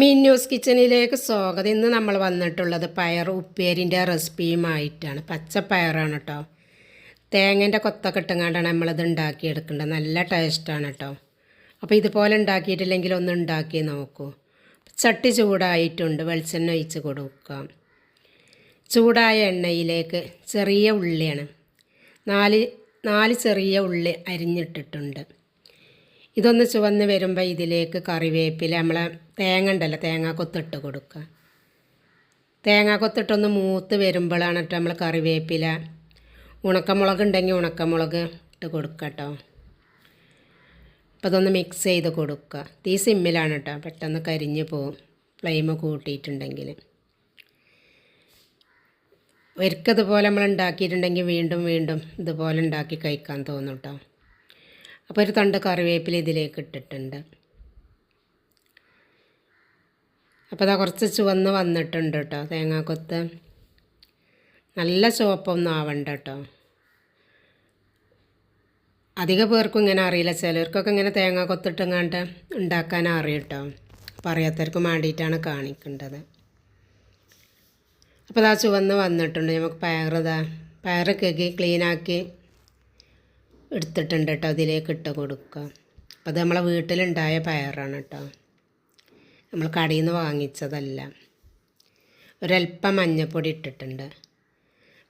മിന്നൂസ് കിച്ചണിലേക്ക് സ്വാഗതം. ഇന്ന് നമ്മൾ വന്നിട്ടുള്ളത് പയർ ഉപ്പേരിന്റെ റെസിപ്പിയുമായിട്ടാണ്. പച്ച പയറാണ് കേട്ടോ തേങ്ങന്റെ കൊത്തൊക്കെ ഇട്ടുകൊണ്ടാണ് നമ്മളിത് ഉണ്ടാക്കിയെടുക്കേണ്ടത്. നല്ല ടേസ്റ്റാണ് കേട്ടോ അപ്പോൾ ഇതുപോലെ ഉണ്ടാക്കിയിട്ടില്ലെങ്കിൽ ഒന്ന് ഉണ്ടാക്കി നോക്കൂ. ചട്ടി ചൂടായിട്ടുണ്ട്. വെളിച്ചെണ്ണ ഒഴിച്ച് കൊടുക്കാം ചൂടായ എണ്ണയിലേക്ക് ചെറിയ ഉള്ളിയാണ്. നാല് നാല് ചെറിയ ഉള്ളി അരിഞ്ഞിട്ടിട്ടുണ്ട്. ഇതൊന്ന് ചുവന്ന് വരുമ്പോൾ ഇതിലേക്ക് കറിവേപ്പില നമ്മൾ തേങ്ങ ഉണ്ടല്ലോ തേങ്ങ കൊത്തിട്ട് കൊടുക്കുക തേങ്ങ കൊത്തിട്ടൊന്ന് മൂത്ത് വരുമ്പോഴാണ് നമ്മൾ കറിവേപ്പില ഉണക്കമുളക് ഉണ്ടെങ്കിൽ ഉണക്കമുളക് ഇട്ട് കൊടുക്കുക കേട്ടോ അപ്പോൾ അതൊന്ന് മിക്സ് ചെയ്ത് കൊടുക്കുക തീ സിമ്മിലാണ് കേട്ടോ പെട്ടെന്ന് കരിഞ്ഞ് പോവും ഫ്ലെയിം കൂട്ടിയിട്ടുണ്ടെങ്കിൽ ഒരിക്കതുപോലെ നമ്മൾ ഉണ്ടാക്കിയിട്ടുണ്ടെങ്കിൽ വീണ്ടും വീണ്ടും ഇതുപോലെ ഉണ്ടാക്കി കഴിക്കാൻ തോന്നും കേട്ടോ അപ്പോൾ ഒരു തണ്ട് കറിവേപ്പില ഇതിലേക്ക് ഇട്ടിട്ടുണ്ട്. അപ്പോൾ അതാ കുറച്ച് ചുവന്ന് വന്നിട്ടുണ്ട് കേട്ടോ തേങ്ങാക്കൊത്ത്. നല്ല ചുവപ്പൊന്നും ആവണ്ട കേട്ടോ അധിക പേർക്കും ഇങ്ങനെ അറിയില്ല ചിലർക്കൊക്കെ ഇങ്ങനെ തേങ്ങ കൊത്തിട്ടെങ്ങാണ്ട് ഉണ്ടാക്കാൻ അറിയും കേട്ടോ അപ്പോൾ അറിയാത്തവർക്ക് വേണ്ടിയിട്ടാണ് കാണിക്കേണ്ടത്. അപ്പോൾ അതാ ചുവന്ന് വന്നിട്ടുണ്ട് നമുക്ക് പയറിതാ പയറ് കഴുകി ക്ലീനാക്കി എടുത്തിട്ടുണ്ട് കേട്ടോ അതിലേക്ക് ഇട്ട് കൊടുക്കുക. അത് നമ്മളെ വീട്ടിലുണ്ടായ പയറാണ് കേട്ടോ നമ്മൾ കടയിൽ നിന്ന് വാങ്ങിച്ചതല്ല. ഒരല്പം മഞ്ഞൾപ്പൊടി ഇട്ടിട്ടുണ്ട്.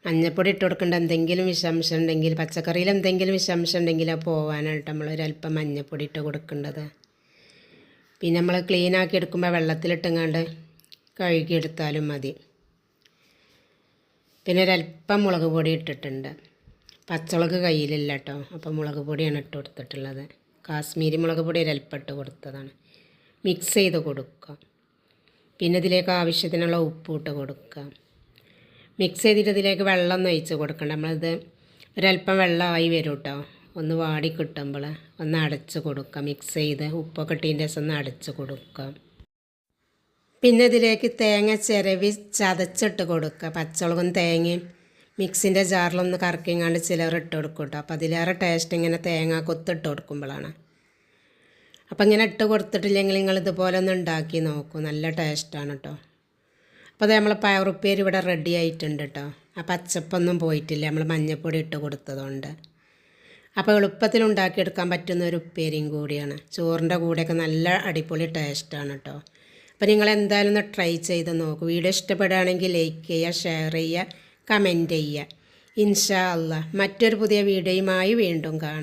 മഞ്ഞപ്പൊടി ഇട്ട് കൊടുക്കേണ്ട എന്തെങ്കിലും വിഷാംശം ഉണ്ടെങ്കിൽ പച്ചക്കറിയിൽ എന്തെങ്കിലും വിഷാംശം ഉണ്ടെങ്കിൽ അത് പോവാനായിട്ട് നമ്മൾ ഒരല്പം മഞ്ഞപ്പൊടി ഇട്ട് കൊടുക്കേണ്ടത്. പിന്നെ നമ്മൾ ക്ലീൻ ആക്കി എടുക്കുമ്പോൾ വെള്ളത്തിലിട്ടങ്ങാണ്ട് കഴുകിയെടുത്താലും മതി. പിന്നെ ഒരല്പം മുളക് പൊടി ഇട്ടിട്ടുണ്ട്. പച്ചമുളക് കയ്യിലില്ല കേട്ടോ അപ്പോൾ മുളക് പൊടിയാണ് ഇട്ട് കൊടുത്തിട്ടുള്ളത്. കാശ്മീരി മുളക് പൊടി ഒരല്പം ഇട്ട് കൊടുത്തതാണ്. മിക്സ് ചെയ്ത് കൊടുക്കുക പിന്നെ ഇതിലേക്ക് ആവശ്യത്തിനുള്ള ഉപ്പ് ഇട്ട് കൊടുക്കുക മിക്സ് ചെയ്തിട്ട് ഇതിലേക്ക് വെള്ളം ഒന്ന് ഒഴിച്ച് കൊടുക്കണ്ട. നമ്മളിത് ഒരല്പം വെള്ളമായി വരും കേട്ടോ ഒന്ന് വാടി കിട്ടുമ്പോൾ ഒന്ന് അടച്ച് കൊടുക്കുക മിക്സ് ചെയ്ത് ഉപ്പൊക്കെ ഇട്ടതിന്റെ ശേഷം ഒന്ന് അടച്ച് കൊടുക്കുക പിന്നെ ഇതിലേക്ക് തേങ്ങ ചിരവി ചതച്ചിട്ട് കൊടുക്കുക പച്ചമുളകും തേങ്ങയും മിക്സിന്റെ ജാറിലൊന്ന് കറക്കിങ്ങാണ്ട് ചിലർ ഇട്ട് കൊടുക്കും കേട്ടോ അപ്പോൾ അതിലേറെ ടേസ്റ്റ് ഇങ്ങനെ തേങ്ങ കൊത്തിട്ട് കൊടുക്കുമ്പോഴാണ് അപ്പോൾ ഇങ്ങനെ ഇട്ട് കൊടുത്തിട്ടില്ലെങ്കിൽ നിങ്ങൾ ഇതുപോലെ ഒന്ന് ഉണ്ടാക്കി നോക്കൂ. നല്ല ടേസ്റ്റാണ് കേട്ടോ അപ്പോൾ അത് നമ്മൾ പയറുപ്പേര് ഇവിടെ റെഡി ആയിട്ടുണ്ട് കേട്ടോ ആ പച്ചപ്പൊന്നും പോയിട്ടില്ല. നമ്മൾ മഞ്ഞൾപ്പൊടി ഇട്ട് കൊടുത്തതുകൊണ്ട്. അപ്പോൾ എളുപ്പത്തിൽ ഉണ്ടാക്കിയെടുക്കാൻ പറ്റുന്ന ഒരു ഉപ്പേരിയും കൂടിയാണ്. ചോറിന്റെ കൂടെയൊക്കെ നല്ല അടിപൊളി ടേസ്റ്റാണ് കേട്ടോ അപ്പോൾ നിങ്ങൾ എന്തായാലും ഒന്ന് ട്രൈ ചെയ്ത് നോക്കൂ. വീഡിയോ ഇഷ്ടപ്പെടുകയാണെങ്കിൽ ലൈക്ക് ചെയ്യുക ഷെയർ ചെയ്യുക. കമന്റ് ചെയ്യുക. ഇൻഷാ അല്ല മറ്റൊരു പുതിയ വീഡിയോയുമായി വീണ്ടും കാണാം.